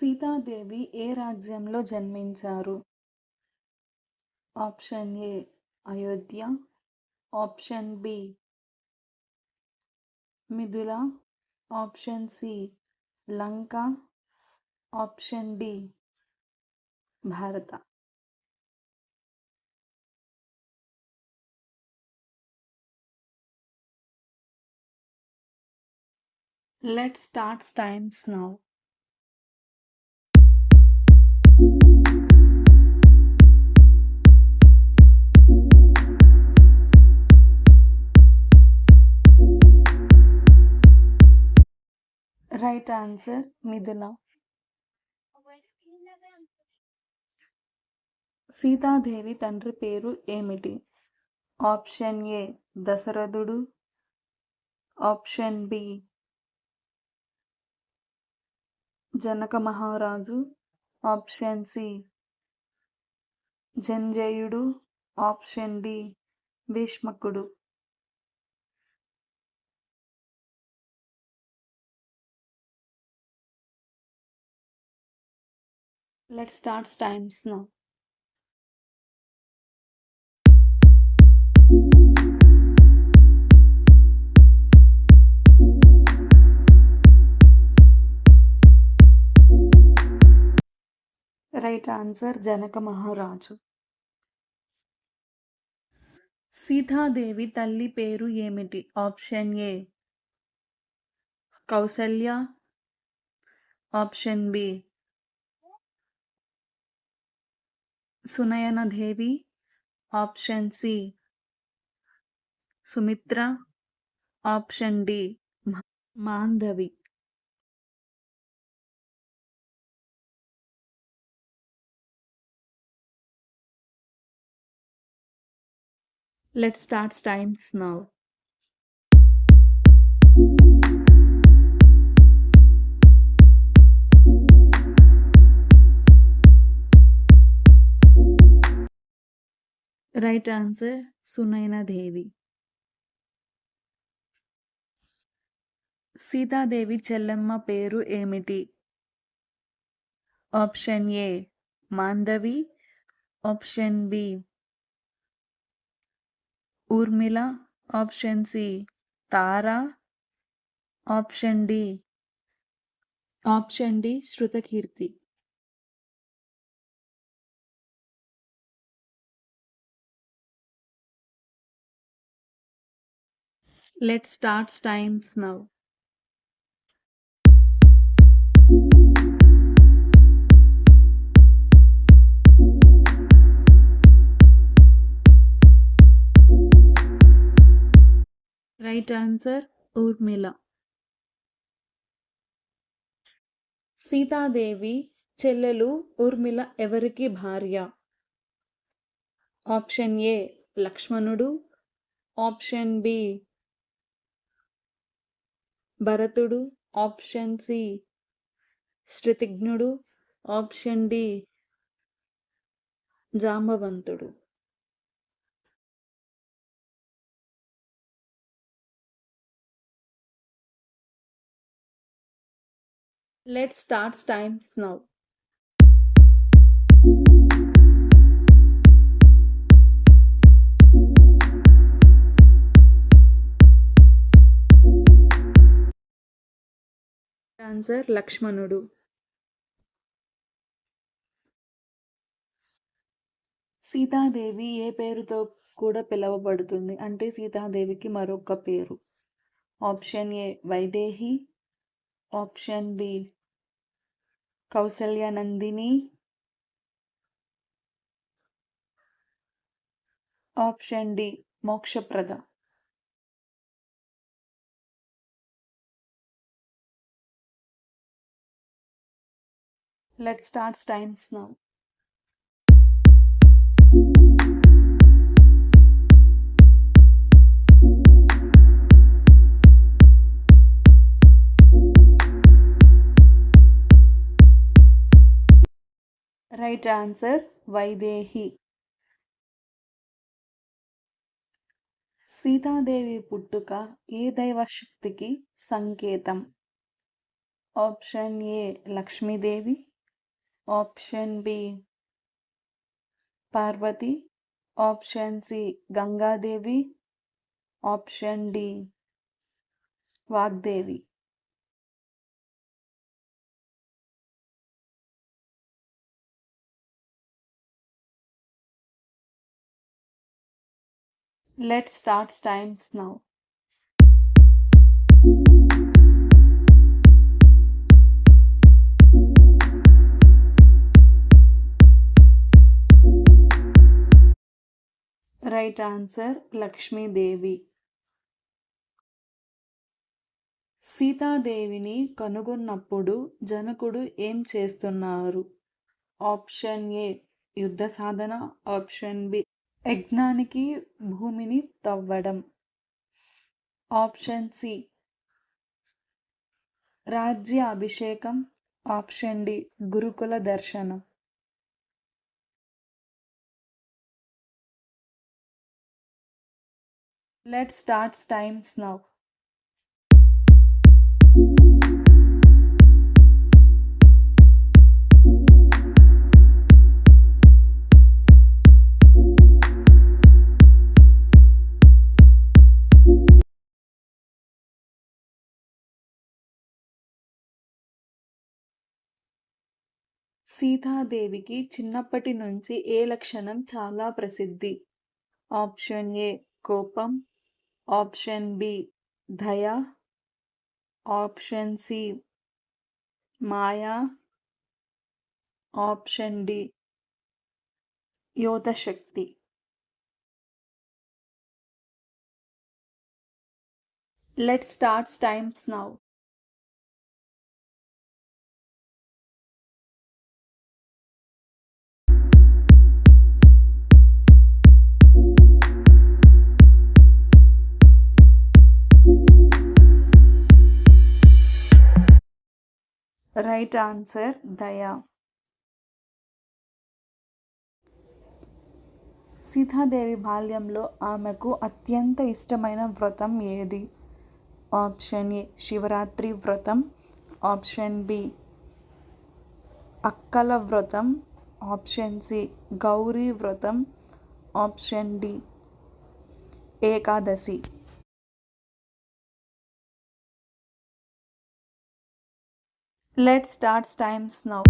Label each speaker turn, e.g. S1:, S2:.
S1: సీతాదేవి ఏ రాజ్యంలో జన్మించారు? Option A Ayodhya. Option B Mithila. Option C Lanka. Option D Bharata. Let starts times now right answer Mithila. Sitadevi తండ్రి పేరు ఏమిటి? Option ఏ దశరథుడు. ఆప్షన్ బి జనక మహారాజు. ఆప్షన్ సి జంజయుడు. ఆప్షన్ డి భీష్మకుడు. Let's start times now. Right answer Janaka మహారాజు సీతాదేవి తల్లి పేరు ఏమిటి option A Kausalya option B Sunayanadevi option C Sumitra option D Mandavi Let's start times now. Right answer Sunaina Devi Sitadevi చెల్లెమ్మ పేరు ఏమిటి? Option A Mandavi option B Urmila option C Tara option D option D Shrutakirti let starts times now right answer Urmila Sitadevi చెల్లెలు ఊర్మిళ ఎవరికి భార్య? Option A లక్ష్మణుడు. Option B భరతుడు option C. శృతిజ్ఞుడు option D. జాంబవంతుడు let starts times now answer లక్ష్మణుడు. సీతాదేవి ఏ పేరుతో కూడా పిలవబడుతుంది. అంటే సీతాదేవికి మరొక పేరు. Option A Vaidehi. Option B Kausalyanandini. Option D Mokshaprada. Let start times now right answer Vaidehi Sitadevi పుట్టుక ఏ దైవశక్తికి సంకేతం? Option A Lakshmidevi option B Parvati option C Gangadevi option D Vagdevi Let's start times now. Right answer Lakshmidevi సీతాదేవిని కనుగొన్నప్పుడు జనకుడు ఏం చేస్తున్నారు? Option A యుద్ధ సాధన. ఆప్షన్ బి యజ్ఞానికి భూమిని తవ్వడం. ఆప్షన్ సి రాజ్య అభిషేకం ఆప్షన్ డి గురుకుల దర్శనం. లెట్ స్టార్ట్స్ టైమ్స్ నౌ సీతాదేవికి చిన్నప్పటి నుంచి ఏ లక్షణం చాలా ప్రసిద్ధి? ఆప్షన్ ఏ కోపం. ఆప్షన్ బి దయ ఆప్షన్ సి మాయా option D యోధశక్తి let starts times now right answer దయా సీతాదేవి బాల్యంలో ఆమెకు అత్యంత ఇష్టమైన వ్రతం ఏది? ఆప్షన్ ఏ శివరాత్రి వ్రతం. ఆప్షన్ బి అక్కల వ్రతం. ఆప్షన్ సి గౌరీ వ్రతం. Option D Ekadashi. Let's start times now.